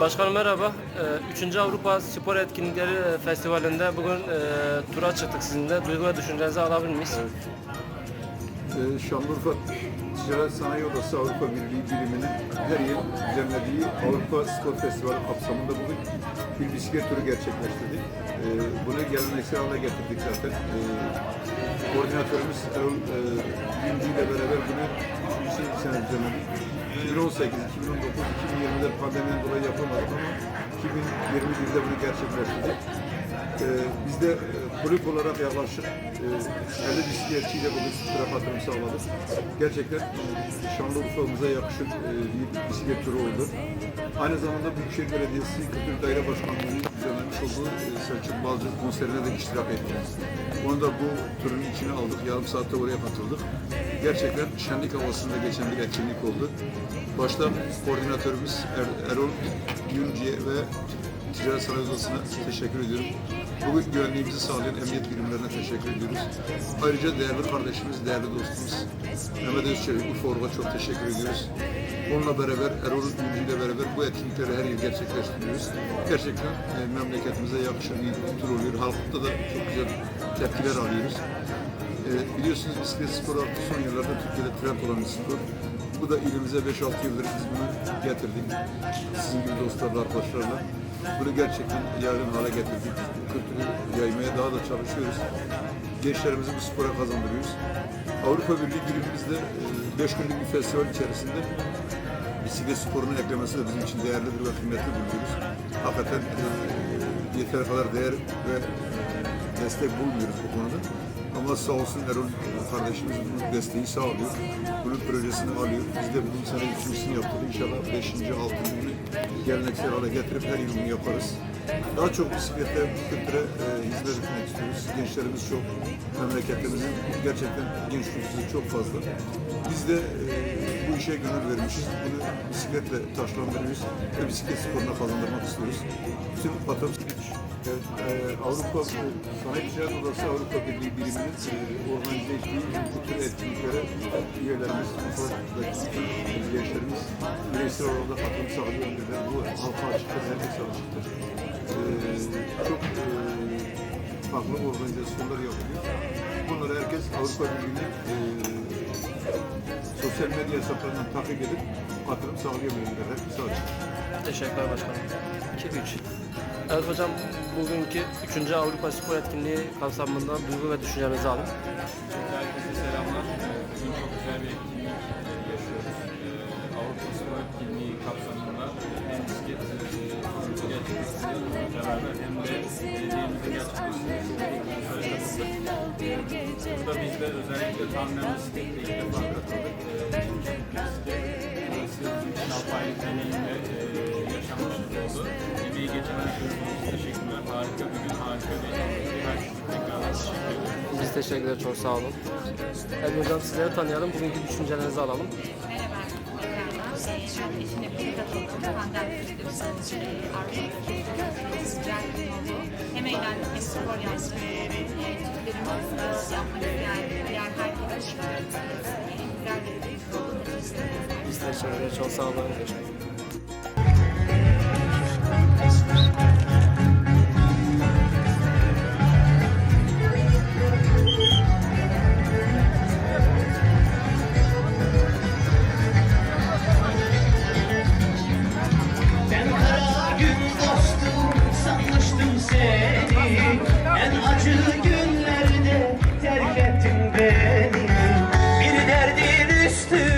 Başkanım merhaba. 3. Avrupa Spor Etkinlikleri e, Festivali'nde bugün e, tura çıktık sizinle. Duygu ve düşüncenizi alabilir miyiz? Ee, Şanlıurfa Ticaret Sanayi Odası Avrupa Birliği biriminin her yıl düzenlediği Avrupa Spor Festivali kapsamında bugün bir bisiklet turu gerçekleştirdik. Ee, bunu geleneksel hale getirdik zaten. Ee, koordinatörümüz Erol e, Güncü ile beraber bunu 3. sene düzenledik. 2018, 2019, 2020'de pandemiden dolayı yapamadık ama 2021'de bunu gerçekleştirdik. Ee, biz de e, kulüp olarak yaklaşık e, 50 bisikletçiyle bugün tura katılım sağladık. Gerçekten e, Şanlıurfa'mıza yakışır e, bir bisiklet turu oldu. Aynı zamanda Büyükşehir Belediyesi Kültür Daire Başkanlığı'nın düzenlemiş olduğu e, Selçuk Balcı konserine de iştirak ettik. Onu da bu turun içine aldık. Yarım saatte oraya katıldık. Gerçekten şenlik havasında geçen bir etkinlik oldu. Başta koordinatörümüz er, Erol Yüncü'ye ve Ticaret Sanayi Odası'na teşekkür ediyorum. Bugün güvenliğimizi sağlayan emniyet birimlerine teşekkür ediyoruz. Ayrıca değerli kardeşimiz, değerli dostumuz Mehmet Özçelik Ufor'a çok teşekkür ediyoruz. Onunla beraber, Erol Ünlü ile beraber bu etkinlikleri her yıl gerçekleştiriyoruz. Gerçekten e, memleketimize yakışan bir tur oluyor. Halkta da çok güzel tepkiler alıyoruz. E, biliyorsunuz bisiklet sporu artık son yıllarda Türkiye'de trend olan bir spor. Bu da ilimize 5-6 yıldır biz bunu getirdik. Sizin gibi dostlarla, arkadaşlarla. Bunu gerçekten yaygın hale getirdik. Kültürü yaymaya daha da çalışıyoruz. Gençlerimizi bu spora kazandırıyoruz. Avrupa Birliği birimimizde 5 günlük bir festival içerisinde bisiklet sporunu eklemesi de bizim için değerlidir ve kıymetli buluyoruz. Hakikaten e, yeteri kadar değer ve destek bulmuyoruz bu konuda. Ama sağ olsun Erol kardeşimiz bu desteği sağlıyor. Bunun projesini alıyor. Biz de bunun sene üçüncüsünü yaptık. İnşallah beşinci, altıncı geleneksel hale getirip her yıl bunu yaparız. Daha çok bisikletle, kültüre e, hizmet etmek istiyoruz. Gençlerimiz çok, memleketimizin gerçekten genç nüfusu çok fazla. Biz de e, bu işe gönül vermişiz. Bunu bisikletle taşlandırıyoruz ve bisiklet sporuna kazandırmak istiyoruz. Bütün vatandaş Evet, e, Avrupa Sanayi Ticaret Odası Avrupa Birliği biriminin e, organize ettiği bu tür etkinliklere üyelerimiz, gençlerimiz bireysel olarak da katılım sağlıyorlar. Bu halka açıktır, herkese açıktır. E, çok e, farklı organizasyonlar yapılıyor. Bunları herkes Avrupa Birliği'nin e, sosyal medya hesaplarından takip edip katılım sağlayabilirler. Herkese açık. Teşekkürler başkanım. 2-3. Evet hocam, bugünkü 3. Avrupa Spor Etkinliği kapsamında duygu ve düşüncelerinizi alın. Herkese selamlar. Bugün çok güzel bir etkinlik yaşıyoruz. Ee, Avrupa Spor Etkinliği kapsamında hem bisiklet turumuzu gerçekleştiriyoruz beraber hem de belediyemizin gerçekleştirdiği Burada biz de özellikle tandem bisikletle ilk defa katıldık. Ee, Harika bir gün, harika bir. Herkese teşekkür ederim. Biz teşekkür ederiz, çok sağ olun. Evet hocam sizleri tanıyalım, bugünkü düşüncelerinizi alalım. Merhaba, katıldım. Gün oldu. Hem eğlendik hem spor yaptık. Ee, Türklerimiz diğer güzel bir. Biz teşekkür ederiz, çok sağ olun. to